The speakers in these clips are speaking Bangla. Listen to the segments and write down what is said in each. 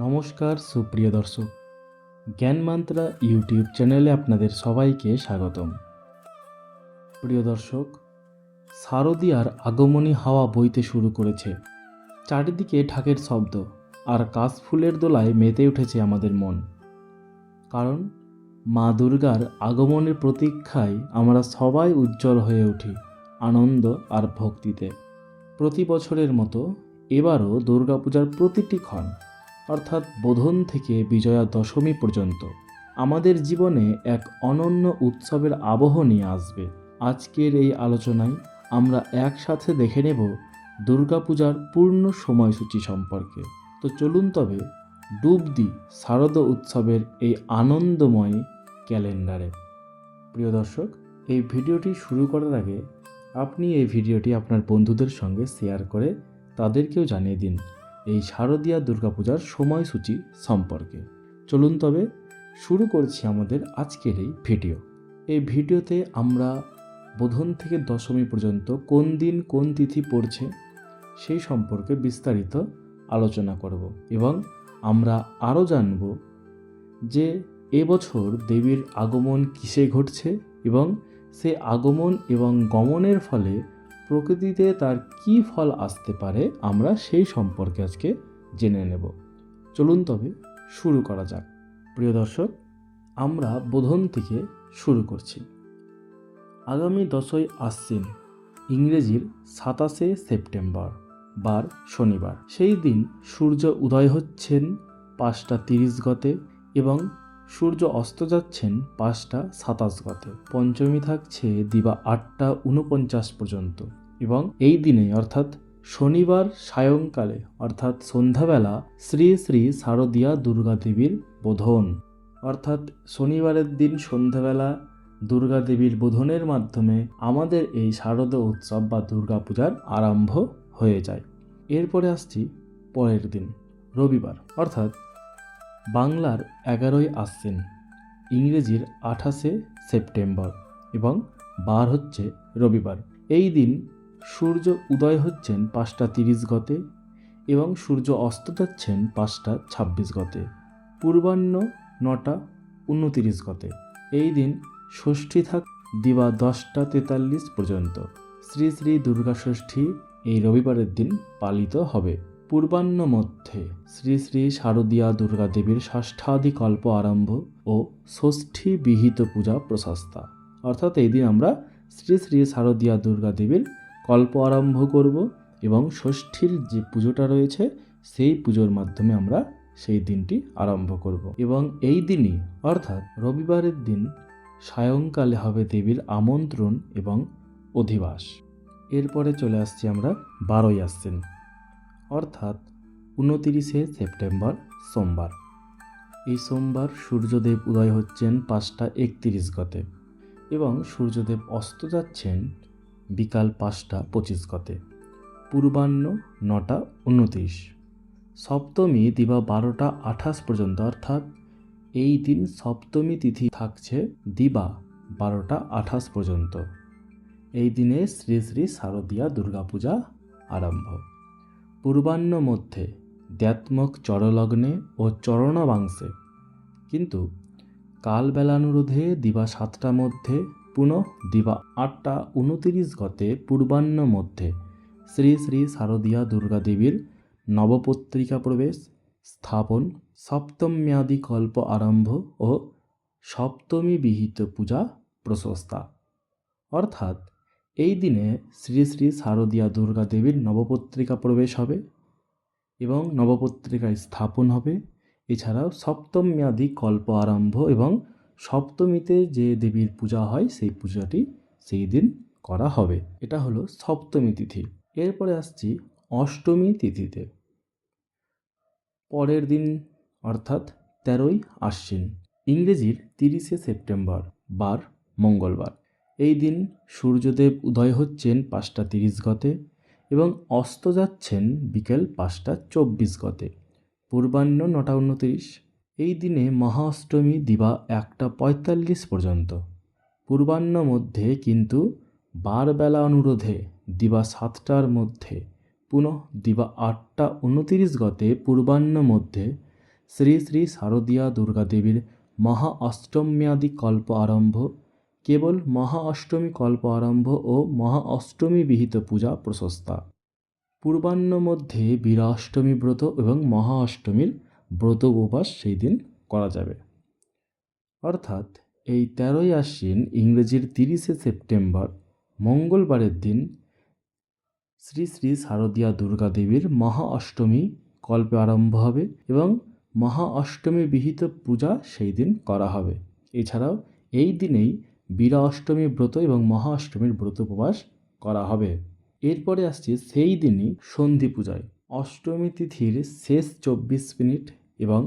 নমস্কার, সুপ্রিয় দর্শক। জ্ঞান মান্ত্রা ইউটিউব চ্যানেলে আপনাদের সবাইকে স্বাগতম। প্রিয় দর্শক শারদীয়ার আগমনী হাওয়া বইতে শুরু করেছে। চারিদিকে ঢাকের শব্দ আর কাশফুলের দোলায় মেতে উঠেছে আমাদের মন। কারণ মা দুর্গার আগমনের প্রতীক্ষায় আমরা সবাই উজ্জ্বল হয়ে উঠি আনন্দ আর ভক্তিতে। প্রতি বছরের মতো এবারও দুর্গাপূজার প্রতিটি ক্ষণ অর্থাৎ বোধন থেকে বিজয়া দশমী পর্যন্ত। আমাদের জীবনে এক অনন্য উৎসবের আবহ নিয়ে আসবে। আজকের এই আলোচনায় আমরা একসাথে দেখে নেব দুর্গাপূজার পূর্ণ সময়সূচি সম্পর্কে। তো চলুন তবে ডুব দি শারদ উৎসবের এই আনন্দময় ক্যালেন্ডারে। প্রিয় দর্শক, এই ভিডিওটি শুরু করার আগে আপনি এই ভিডিওটি আপনার বন্ধুদের সঙ্গে শেয়ার করে তাদেরকেও জানিয়ে দিন। এই শারদীয়া দুর্গাপূজার সময়সূচি সম্পর্কে। চলুন তবে শুরু করছি আমাদের আজকের এই ভিডিও। এই ভিডিওতে আমরা বোধন থেকে দশমী পর্যন্ত কোন দিন কোন তিথি পড়ছে সেই সম্পর্কে বিস্তারিত আলোচনা করব এবং আমরা আরও জানব যে এবছর দেবীর আগমন কিসে ঘটছে এবং সে আগমন এবং গমনের ফলে প্রকৃতিতে তার কী ফল আসতে পারে, আমরা সেই সম্পর্কে আজকে জেনে নেব। চলুন তবে শুরু করা যাক। প্রিয় দর্শক, আমরা বোধন থেকে শুরু করছি। আগামী দশই আশ্বিন, ইংরেজির সাতাশে সেপ্টেম্বর, বার শনিবার। সেই দিন সূর্য উদয় হচ্ছেন পাঁচটা তিরিশ গতে এবং সূর্য অস্ত যাচ্ছেন পাঁচটা সাতাশ গতে। পঞ্চমী থাকছে দিবা আটটা উনপঞ্চাশ পর্যন্ত। এবং এই দিনে, অর্থাৎ শনিবার সায়ংকালে, অর্থাৎ সন্ধ্যাবেলা, শ্রী শ্রী শারদীয়া দুর্গা দেবীর বোধন। অর্থাৎ শনিবারের দিন সন্ধ্যাবেলা দুর্গা দেবীর বোধনের মাধ্যমে আমাদের এই শারদ উৎসব বা দুর্গাপূজার আরম্ভ হয়ে যায়। এরপরে আসছি পরের দিন, রবিবার। অর্থাৎ বাংলার এগারোই আশ্বিন, ইংরেজির আঠাশে সেপ্টেম্বর এবং বার হচ্ছে রবিবার। এই দিন সূর্য উদয় হচ্ছেন পাঁচটা তিরিশ গতে এবং সূর্য অস্ত যাচ্ছেন পাঁচটা ছাব্বিশ গতে। পূর্বাহ্ন নটা উনতিরিশ গতে। এই দিন ষষ্ঠী থাক দিবা দশটা তেতাল্লিশ পর্যন্ত। শ্রী শ্রী দুর্গা ষষ্ঠী এই রবিবারের দিন পালিত হবে। পূর্বাহ্ন মধ্যে শ্রী শ্রী শারদীয়া দুর্গা দেবীর ষষ্ঠাধিকল্প আরম্ভ ও ষষ্ঠী বিহিত পূজা প্রশস্তা। অর্থাৎ এই দিন আমরা শ্রী শ্রী শারদীয়া দুর্গা দেবীর কল্প আরম্ভ করব এবং ষষ্ঠীর যে পুজোটা রয়েছে, সেই পুজোর মাধ্যমে আমরা সেই দিনটি আরম্ভ করব। এবং এই দিনই, অর্থাৎ রবিবারের দিন, সায়ংকালে হবে দেবীর আমন্ত্রণ এবং অধিবাস। এরপরে চলে আসছি আমরা বারোই আসছেন অর্থাৎ উনতিরিশে সেপ্টেম্বর সোমবার। এই সোমবার সূর্যদেব উদয় হচ্ছেন পাঁচটা একতিরিশ গতে এবং সূর্যদেব অস্ত যাচ্ছেন বিকাল পাঁচটা পঁচিশ গতে। পূর্বাহ্ন নটা উনত্রিশ। সপ্তমী দিবা বারোটা আঠাশ পর্যন্ত অর্থাৎ এই দিন সপ্তমী তিথি থাকছে দিবা বারোটা আঠাশ পর্যন্ত। এই দিনে শ্রী শ্রী শারদীয়া দুর্গাপূজা আরম্ভ। পূর্বাহ্ন মধ্যে দ্যাত্মক চরলগ্নে ও চরণবাংশে। কিন্তু কালবেলানুরোধে দিবা সাতটা মধ্যে পুনঃ দিবা আটটা উনতিরিশ গতে পূর্বাহ্ন মধ্যে শ্রী শ্রী শারদীয়া দুর্গাদেবীর নবপত্রিকা প্রবেশ, স্থাপন, সপ্তম্যাদি কল্প আরম্ভ ও সপ্তমী বিহিত পূজা প্রশস্তা। অর্থাৎ এই দিনে শ্রী শ্রী শারদীয়া দুর্গা দেবীর নবপত্রিকা প্রবেশ হবে এবং নবপত্রিকায় স্থাপন হবে। এছাড়াও সপ্তম মেয়াদি কল্প আরম্ভ এবং সপ্তমীতে যে দেবীর পূজা হয়, সেই পূজাটি সেই দিন করা হবে। এটা হলো সপ্তমী তিথি। এরপরে আসছি অষ্টমী তিথিতে। পরের দিন অর্থাৎ তেরোই আশ্বিন, ইংরেজির তিরিশে সেপ্টেম্বর, বার মঙ্গলবার। এই দিন সূর্যদেব উদয় হচ্ছেন পাঁচটা তিরিশ গতে এবং অস্ত যাচ্ছেন বিকেল পাঁচটা চব্বিশ গতে। পূর্বাহ্ন নটা উনত্রিশ। এই দিনে মহা অষ্টমী দিবা একটা পঁয়তাল্লিশ পর্যন্ত। পূর্বাহ্ন মধ্যে কিন্তু বারবেলা অনুরোধে দিবা সাতটার মধ্যে, পুনঃ দিবা আটটা উনতিরিশ গতে পূর্বাহ্ন মধ্যে শ্রী শ্রী শারদীয়া দুর্গাদেবীর মহা অষ্টম্যাদি কল্প আরম্ভ কেবল মহা অষ্টমী কল্প আরম্ভ ও মহা অষ্টমী বিহিত পূজা প্রশস্তা। পূর্বাহ্ন মধ্যে বীরা অষ্টমী ব্রত এবং মহা অষ্টমীর ব্রত উপবাস সেই দিন করা যাবে। অর্থাৎ এই তেরোই আশ্বিন ইংরেজির তিরিশে সেপ্টেম্বর, মঙ্গলবারের দিন শ্রী শ্রী শারদীয়া দুর্গা দেবীর মহা অষ্টমী কল্পে আরম্ভ হবে এবং মহা অষ্টমী বিহিত পূজা সেই দিন করা হবে। এছাড়াও এই দিনেই বীরা অষ্টমী ব্রত এবং মহা অষ্টমীর ব্রত উপবাস করা হবে। এরপরে আসছে সেই দিনই সন্ধি পূজায়। অষ্টমী তিথির শেষ চব্বিশ মিনিট এবং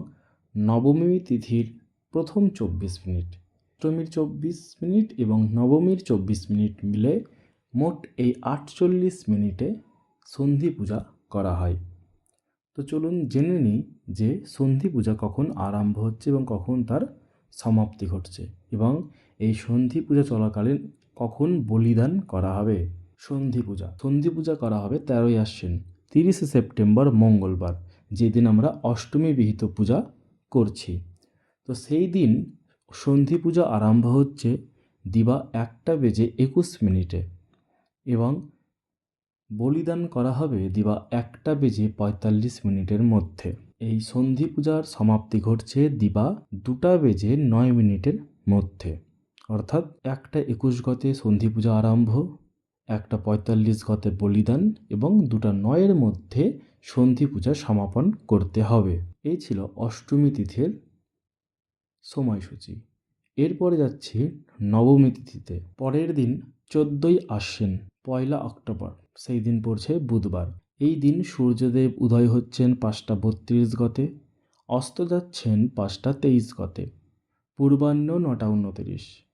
নবমী তিথির প্রথম চব্বিশ মিনিট। অষ্টমীর চব্বিশ মিনিট এবং নবমীর চব্বিশ মিনিট মিলে মোট এই আটচল্লিশ মিনিটে সন্ধি পূজা করা হয়। তো চলুন জেনে নিই যে সন্ধি পূজা কখন আরম্ভ হচ্ছে এবং কখন তার সমাপ্তি ঘটছে এবং এই সন্ধি পূজা চলাকালীন কখন বলিদান করা হবে? সন্ধি পূজা। সন্ধি পূজা করা হবে তেরোই আশ্বিন, তিরিশে সেপ্টেম্বর, মঙ্গলবার, যেদিন আমরা অষ্টমী বিহিত পূজা করছি। তো সেই দিন সন্ধি পূজা আরম্ভ হচ্ছে দিবা একটা বেজে একুশ মিনিটে এবং বলিদান করা হবে দিবা একটা বেজে পঁয়তাল্লিশ মিনিটের মধ্যে। এই সন্ধি পূজার সমাপ্তি ঘটছে দিবা দুটা বেজে নয় মিনিটের মধ্যে। অর্থাৎ একটা একুশ গতে সন্ধি পূজা আরম্ভ, একটা পঁয়তাল্লিশ গতে বলিদান এবং দুটা নয়ের মধ্যে সন্ধি পূজা সমাপন করতে হবে। এই ছিল অষ্টমী তিথির সময়সূচি। এরপরে যাচ্ছি নবমী তিথিতে। পরের দিন চোদ্দোই আশ্বিন, পয়লা অক্টোবর, সেই দিন পড়ছে বুধবার। এই দিন সূর্যদেব উদয় হচ্ছেন পাঁচটা বত্রিশ গতে, অস্ত যাচ্ছেন পাঁচটা তেইশ গতে। পূর্বাহ্ন নটা উনতিরিশ।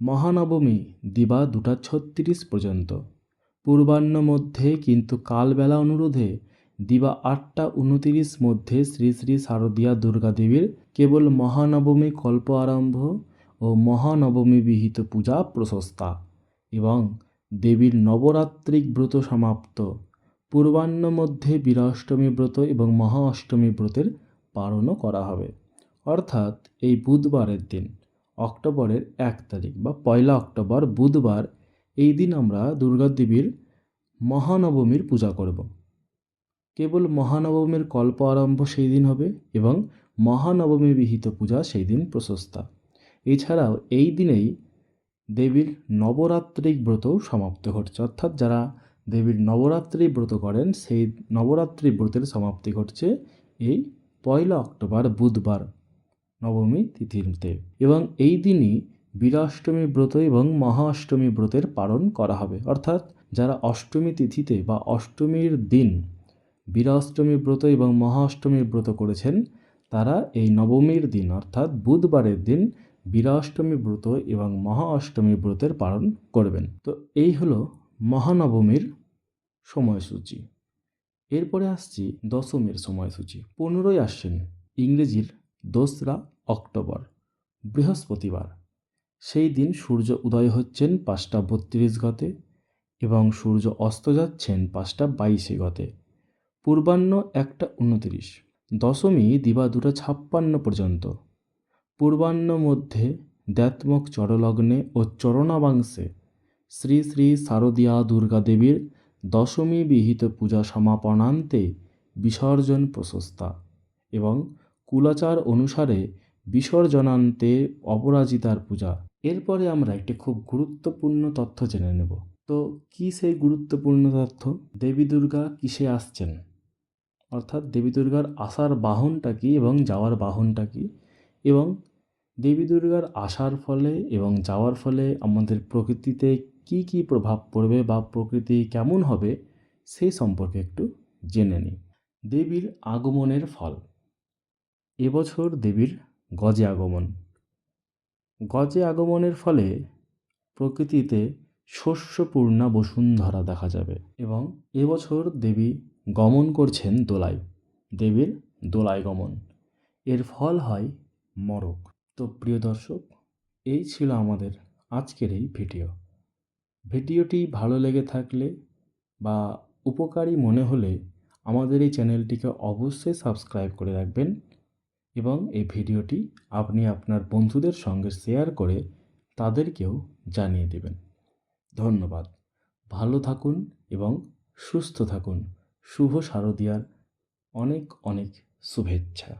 মহানবমী, দিবা দুটা ছত্রিশ পর্যন্ত। পূর্বাহ্ন মধ্যে কিন্তু কালবেলা অনুরোধে দিবা আটটা উনতিরিশ মধ্যে শ্রী শ্রী শারদীয়া দুর্গা দেবীর কেবল মহানবমী কল্প আরম্ভ ও মহানবমী বিহিত পূজা প্রশস্তা এবং দেবীর নবরাত্রিক ব্রত সমাপ্ত। পূর্বাহ্ন মধ্যে বীরাষ্টমী ব্রত এবং মহা অষ্টমী ব্রতের পালনও করা হবে। অর্থাৎ এই বুধবারের দিন অক্টোবরের এক তারিখ বা পয়লা অক্টোবর, বুধবার এই দিন আমরা দুর্গা দেবীর মহানবমীর পূজা করব। কেবল মহানবমীর কল্প আরম্ভ সেই দিন হবে এবং মহানবমী বিহিত পূজা সেই দিন প্রশস্তা। এছাড়াও এই দিনেই দেবীর নবরাত্রিক ব্রতও সমাপ্ত ঘটছে। অর্থাৎ যারা দেবীর নবরাত্রি ব্রত করেন, সেই নবরাত্রি ব্রতের সমাপ্তি ঘটছে এই পয়লা অক্টোবর, বুধবার। নবমী তিথিতে এবং এই দিনই বীরাষ্টমী ব্রত এবং মহা অষ্টমী ব্রতের পালন করা হবে। অর্থাৎ যারা অষ্টমী তিথিতে বা অষ্টমীর দিন বীরাষ্টমী ব্রত এবং মহা অষ্টমীর ব্রত করেছেন, তারা এই নবমীর দিন, অর্থাৎ বুধবারের দিন বীরাষ্টমী ব্রত এবং মহা অষ্টমী ব্রতের পালন করবেন। তো এই হলো মহানবমীর সময়সূচি। এরপরে আসছি দশমীর সময়সূচি। পনেরোই আসছেন ইংরেজির দোসরা অক্টোবর, বৃহস্পতিবার। সেই দিন সূর্য উদয় হচ্ছেন পাঁচটা বত্রিশ গতে এবং সূর্য অস্ত যাচ্ছেন পাঁচটা বাইশে গতে। পূর্বাহ্ন একটা উনতিরিশ, দশমী দিবা দুটা ছাপ্পান্ন পর্যন্ত। পূর্বাহ্ন মধ্যে দ্যাত্মক চরলগ্নে ও চরণাবাংশে শ্রী শ্রী শারদীয়া দুর্গা দেবীর দশমী বিহিত পূজা সমাপনান্তে বিসর্জন প্রশস্তা এবং কুলাচার অনুসারে বিসর্জনান্তে অপরাজিতার পূজা। এরপরে আমরা একটি খুব গুরুত্বপূর্ণ তথ্য জেনে নেব। তো কি সেই গুরুত্বপূর্ণ তথ্য? দেবী দুর্গা কিসে আসছেন? অর্থাৎ দেবী দুর্গার আসার বাহনটা কী এবং যাওয়ার বাহনটা কী? এবং দেবী দুর্গার আসার ফলে এবং যাওয়ার ফলে আমাদের প্রকৃতিতে কী কী প্রভাব পড়বে বা প্রকৃতি কেমন হবে সেই সম্পর্কে একটু জেনে নিই। দেবীর আগমনের ফল। এবছর দেবীর গজে আগমন। গজে আগমনের ফলে প্রকৃতিতে শস্যপূর্ণা বসুন্ধরা দেখা যাবে এবং এবছর দেবী গমন করছেন দোলায়, দেবীর দোলায় গমন। এর ফল হয় মরক। তো প্রিয় দর্শক, এই ছিল আমাদের আজকের এই ভিডিও। ভিডিওটি ভালো লেগে থাকলে বা উপকারী মনে হলে আমাদের এই চ্যানেলটিকে অবশ্যই সাবস্ক্রাইব করে রাখবেন। এবং এই ভিডিওটি আপনি আপনার বন্ধুদের সঙ্গে শেয়ার করে তাদেরকেও জানিয়ে দেবেন। ধন্যবাদ। ভালো থাকুন এবং সুস্থ থাকুন। শুভ শারদীয়ার অনেক অনেক শুভেচ্ছা।